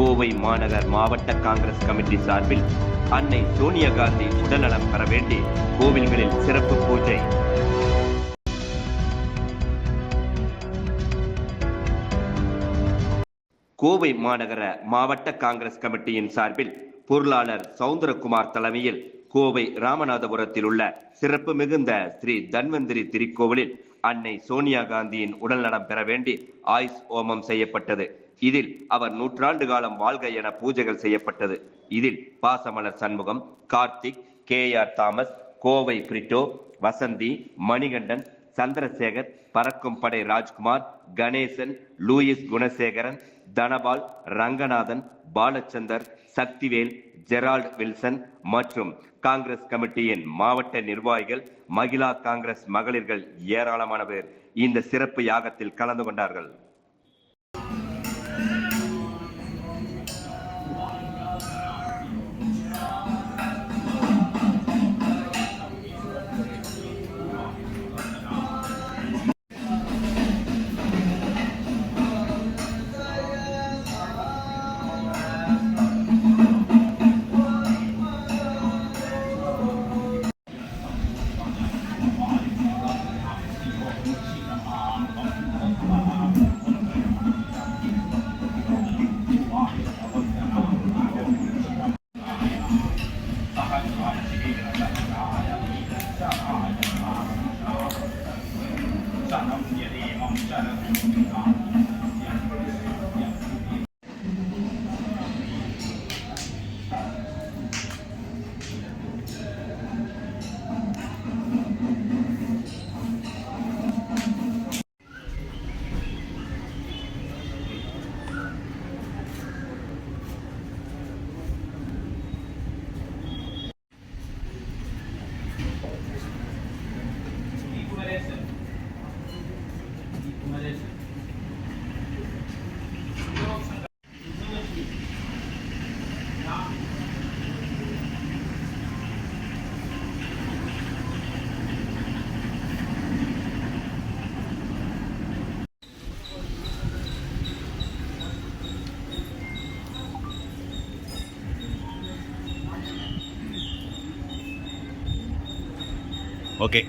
கோவை மாநகர் மாவட்ட காங்கிரஸ் கமிட்டி சார்பில் அன்னை சோனியா காந்தி உடல்நலம் பெற வேண்டி கோவில்களில் சிறப்பு பூஜை. கோவை மாநகர மாவட்ட காங்கிரஸ் கமிட்டியின் சார்பில் பொருளாளர் சவுந்தரகுமார் தலைமையில் கோவை ராமநாதபுரத்தில் உள்ள சிறப்பு மிகுந்த ஸ்ரீ தன்வந்திரி திருக்கோவிலில் அன்னை சோனியா காந்தியின் உடல்நலம் பெற வேண்டி ஆயுஷ் ஹோமம் செய்யப்பட்டது. இதில் அவர் நூற்றாண்டு காலம் வாழ்க என பூஜைகள் செய்யப்பட்டது. இதில் Pasamalar Shanmugam Karthik K R Thomas Kovai Britto Vasanthi Manikandan Chandrasekar பறக்கும் படை Rajkumar Ganesan Louis Gunasekaran Dhanapal Ranganathan Balachander Sakthivel Gerald Wilson மற்றும் காங்கிரஸ் கமிட்டியின் மாவட்ட நிர்வாகிகள் மகிழா காங்கிரஸ் மகளிர்கள் ஏராளமான பேர் இந்த சிறப்பு யாகத்தில் கலந்து கொண்டார்கள். 시간만던 집. ஓகே